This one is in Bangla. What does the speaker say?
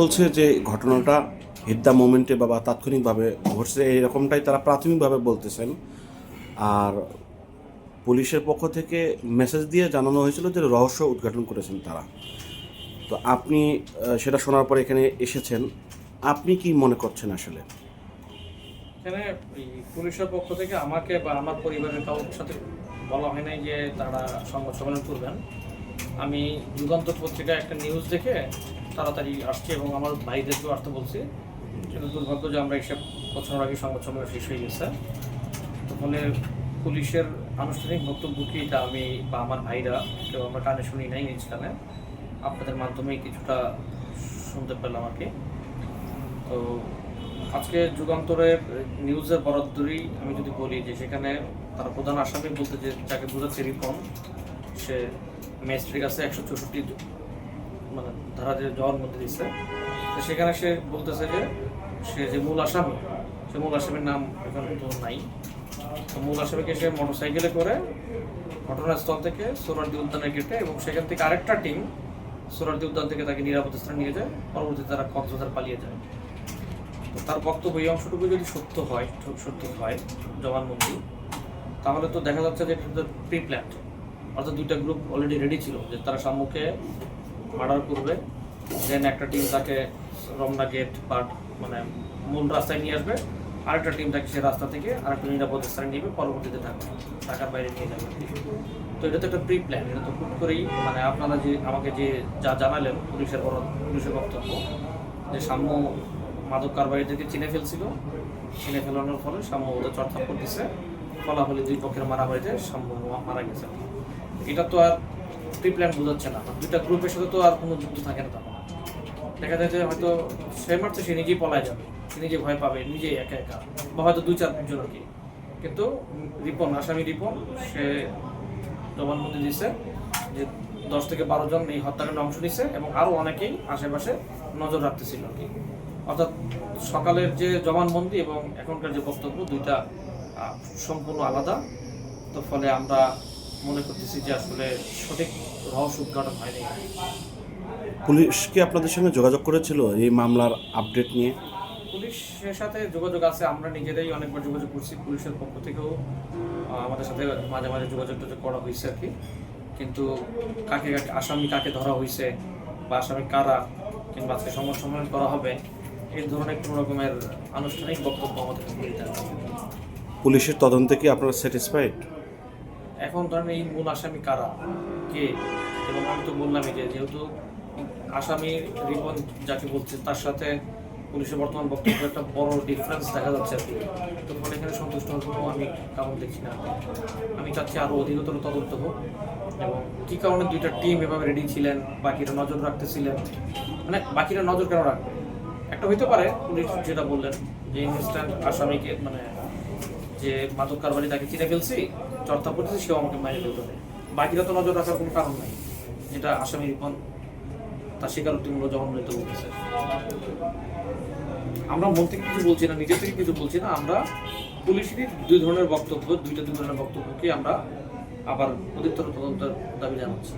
বলছে যে ঘটনাটা হিট দ্য মোমেন্টে বা তাৎক্ষণিকভাবে ঘটছে, এরকমটাই তারা প্রাথমিকভাবে বলতেছেন। আর পুলিশের পক্ষ থেকে মেসেজ দিয়ে জানানো হয়েছিল যে রহস্য উদ্ঘাটন করেছেন তারা। তো আপনি সেটা শোনার পর এখানে এসেছেন। আপনি কি মনে করছেন আসলে? এখানে পুলিশের পক্ষ থেকে আমাকে বা আমার পরিবারের কারোর সাথে বলা হয় নাই যে তারা সংবাদ সম্মেলন করবেন। আমি যুগান্তর পত্রিকায় একটা নিউজ দেখে তাড়াতাড়ি আসছি এবং আমার ভাইদেরকেও আসতে বলছি। কিন্তু দুর্ভাগ্য যে আমরা এসব বছর আগে সংবাদ সম্মেলন শেষ হয়ে গেছে। তো ফলে পুলিশের আনুষ্ঠানিক বক্তব্য কি এটা আমি বা আমার ভাইরা কেউ আমরা কানে শুনি নাই নিজ আপনাদের মাধ্যমেই কিছুটা শুনতে পেলাম আর কি। তো আজকে যুগান্তরের নিউজের বরাদ্দরই আমি যদি বলি যে সেখানে তারা প্রধান আসামি বলতে যে যাকে বোঝাচ্ছে রিপন, সে ম্যাজিস্ট্রেটের কাছে একশো চৌষট্টি মানে ধারা যে জবান মধ্যে দিচ্ছে তো সেখানে সে বলতেছে যে, সে যে মূল আসামি, সে মূল আসামির নাম এখানে তো নাই। তো মূল আসামিকে সে মোটরসাইকেলে করে ঘটনাস্থল থেকে সোরারদি উদ্যানে কেটে এবং সেখান থেকে আরেকটা টিম সোরারদি উদ্যান থেকে তাকে নিরাপদ স্থানে নিয়ে যায়। পরবর্তীতে তারা কক্সবাজার পালিয়ে যায়। তো তার বক্তব্য এই অংশটুকু যদি সত্য হয়, সত্যি হয়, জবানবন্দি, তাহলে তো দেখা যাচ্ছে যে এটা প্রি প্ল্যান্ড অর্থাৎ দুইটা গ্রুপ অলরেডি রেডি ছিল, যে তারা সম্মুখে মার্ডার করবে দেন একটা টিম তাকে রমনা গেট বা মানে মূল রাস্তায় নিয়ে আসবে, আরেকটা টিম তাকে সে রাস্তা থেকে আরেকটা নিরাপদ স্থানে নিয়ে যাবে, পরবর্তীতে ঢাকা ঢাকার বাইরে নিয়ে যাবে। তো এটা তো একটা প্রি প্ল্যান এটা তো হুট করেই মানে আপনারা যে, আমাকে যে যা জানালেন পুলিশের পুলিশের বক্তব্য, যে সাম্য মাদক কারবারিদেরকে চিনে ফেলছিল, চিনে ফেলানোর ফলে সাম্য ওদের চর্চাপট দিচ্ছে ফলাফলে দুই পক্ষের মারামারিতে সাম্য মারা গেছে। এটা তো আর প্রি প্ল্যান বোঝাচ্ছে না। দুইটা গ্রুপের সাথে তো আর কোনো যুদ্ধ থাকে না তখন। দেখা যায় যে হয়তো সে মারছে, সে নিজেই পলায় যাবে। সে নিজে ভয় পাবে, নিজেই একা একা। বা হয়তো দুই চার জন আর কি। কিন্তু রিপন, আসামি রিপন, সে জবানবন্দি দিছে যে দশ থেকে বারো জন এই হত্যাকাণ্ডে অংশ নিছে এবং আরও অনেকেই আশেপাশে নজর রাখতেছিল আর কি। অর্থাৎ সকালের যে জবানবন্দি এবং এখনকার যে বক্তব্য, দুইটা সম্পূর্ণ আলাদা। তো ফলে আমরা মনে করতেছি যে আসলে সঠিক রহস্য উদ্ঘাটন হয়নি। পুলিশ কি আপনাদের সঙ্গে যোগাযোগ করেছিল এই মামলার আপডেট নিয়ে? পুলিশের সাথে যোগাযোগ আছে আমরা নিজেরাই অনেকবার যোগাযোগ করছি পুলিশের পক্ষ থেকেও। আমাদের সাথে মাঝে মাঝে যোগাযোগ করা হয়েছে আর কি। কিন্তু কাকে আসামি কাকে ধরা হয়েছে বা আসামি কারা কিংবা আজকে সংবাদ সম্মেলন করা হবে এই ধরনের কোনো রকমের আনুষ্ঠানিক বক্তব্য আমাদের পুলিশের তদন্তে কি আপনারা স্যাটিসফাইড এখন ধরেন এই মূল আসামি কারা? কে? এবং আমি তো বললামই যে যেহেতু আসামি রিপন যাকে বলছে, তার সাথে পুলিশের বর্তমান বক্তব্য একটা বড় ডিফারেন্স দেখা যাচ্ছে আর কি। তো ফলে এখানে সন্তুষ্ট হওয়ার কোনো আমি কারণ দেখছি না। আমি চাচ্ছি আরও অধিকতর তদন্ত হোক এবং কী কারণে দুইটা টিম এভাবে রেডি ছিলেন, বাকিরা নজর রাখতেছিলেন? মানে বাকিরা নজর কেন রাখবে? একটা হইতে পারে, পুলিশ যেটা বললেন যে ইনস্ট্যান্ট আসামিকে মানে যে মাদক কারবারি তাকে চিনে ফেলছি চর্চা করতেছি সেও আমাকে মাইনে ফেলতে হবে বাকিরা তো নজর রাখার কোনো কারণ নাই। যেটা আসামি রিপন, তার স্বীকারোক্তিমূলক জবানবন্দিত বলতেছে। আমরা মন থেকে কিছু বলছি না নিজে থেকে কিছু বলছি না, আমরা পুলিশেরই দুই ধরনের বক্তব্য, দুইটা দুই ধরনের বক্তব্যকে আমরা আবার অধিকতর তদন্তের দাবি জানাচ্ছি